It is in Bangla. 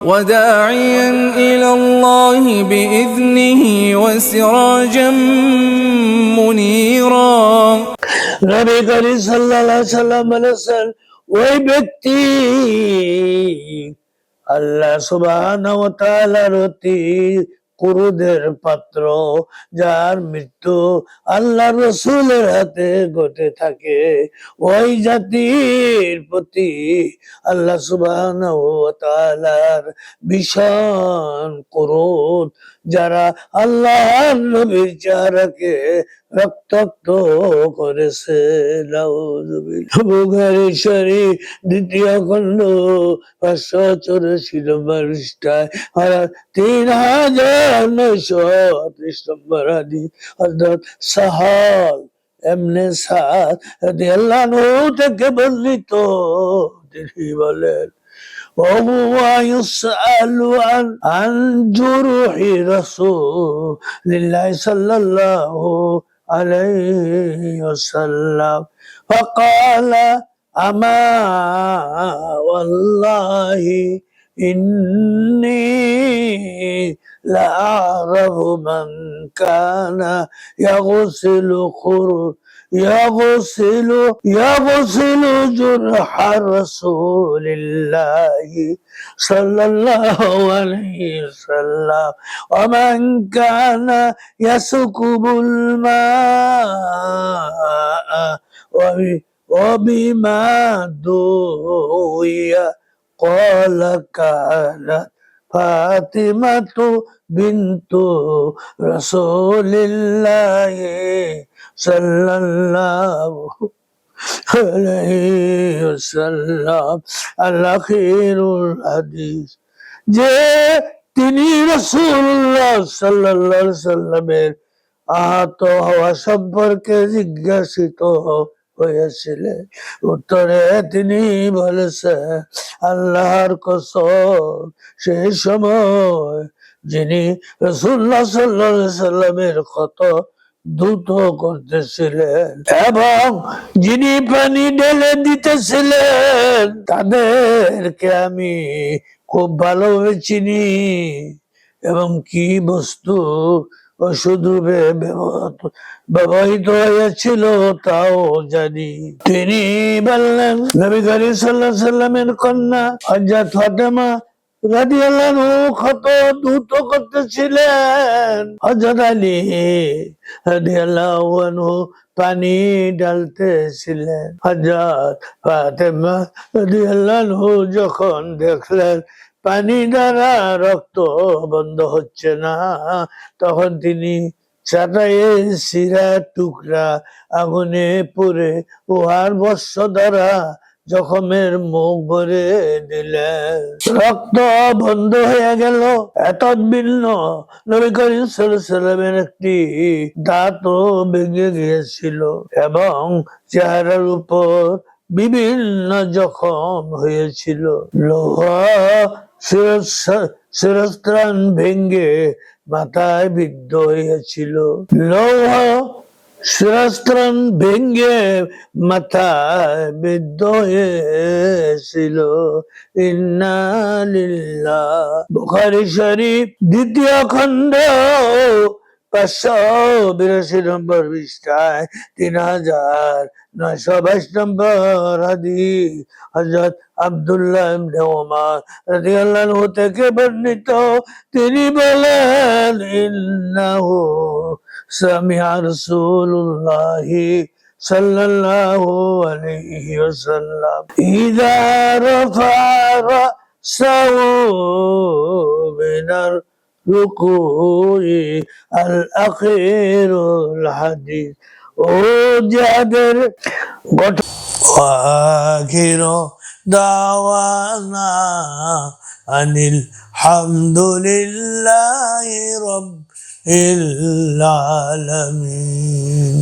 وداعيا إلى الله بإذنه وسراجا منيرا নবী করিম সাল্লাল্লাহু আলাইহি সাল্লাম বলেছেন ওই ব্যক্তি আল্লাহ সুবহানাহু ওয়া তাআলার অতি কুরুদের পাত্র যার মৃত্যু আল্লাহ রসুলের হাতে ঘটে থাকে। ওই জাতির প্রতি আল্লাহ সুবাহ ভীষণ ক্রোধ যারা আল্লাহর নবীর চেহারাকে রক্তাক্ত করেছে। দ্বিতীয় খণ্ড, পাঁচশো চৌরাশি নম্বর পৃষ্ঠায়। তিন হাজার নয়শো আটত্রিশ নম্বর আদি অর্থাৎ সাহাল এমনে সাদ আল্লাহ থেকে বর্ণিত। তিনি বলেন وهو يسأل عن عن جروح رسول الله صلى الله عليه وسلم. فقال أما والله إني لأعرف من كان يغسل خر يغسل يغسل جرح رسول الله صلى الله عليه وسلم. ومن كان يسكب الماء وب- وبما دوي قال كانت ফাতিমাতু বিন্তু রসুলিল্লাহ সাল্লাল্লাহু আলাইহি ওয়াসাল্লাম। আল্লাহ খিরুল হাদিস। যে তিনি রসুল্লাহ সাল্লাল্লাহু সাল্লামের আহত হওয়া সম্পর্কে জিজ্ঞাসিত হয়েছিলেন উত্তরে তিনি বলেছে, আল্লাহর কসম, সেই সময় যিনি রসুল্লাহ সাল্লাহ সাল্লামের কত দ্রুত করতেছিলেন এবং যিনি পানি ঢেলে দিতেছিলেন, তাদেরকে আমি খুব ভালোভাবে চিনি। এবং কি বস্তু ওষুধ রূপে ব্যবহৃত হয়েছিল তাও জানি। তিনি বললেন, নবী করিম সাল্লাহ সাল্লামের কন্যা হজরত ফাতেমা দ্রুত করতেছিলেন। হজরত আলী পানি ঢালতেছিলেন। হজরত ফাতেমা রাদিয়াল্লাহু যখন দেখলেন পানি দ্বারা রক্ত বন্ধ হচ্ছে না। তখন তিনি চাটাইয়ে শিরা টুকরা আগুনে উহার দ্বারা জখমের মুখ ভরে দিলেন। রক্ত বন্ধ হয়ে গেল। এত ভিন্ন নবী করিম সাল্লামের একটি দাঁতও ভেঙে গিয়েছিল এবং চেহারার উপর বিভিন্ন জখম হয়েছিল। লোহা শিরস্ত্রাণ ভেঙ্গে মাথায় বিদ্ধ হয়েছিল। লৌহ শিরস্ত্রাণ ভেঙ্গে মাথায় বিদ্ধ হয়েছিল। ইন্নালিল্লাহ বুখারী শরীফ দ্বিতীয় খণ্ড, পাঁচশো বিরাশি নম্বর পৃষ্ঠায় তিন হাজার নম্বর হাদি হজরত আব্দুল্লাহ ইবনে ওমর রাদিয়াল্লাহু আনহু থেকে বর্ণিত তিনি বলেন ইন্নাহু সামিআ রাসূলুল্লাহি সাল্লাল্লাহু আলাইহি ওয়াসাল্লাম ইযা রাফা রাসাহু মিনার ركوع الأخير الحديث ও যাদের গঠন وآخر دعوانا أن الحمد لله رب العالمين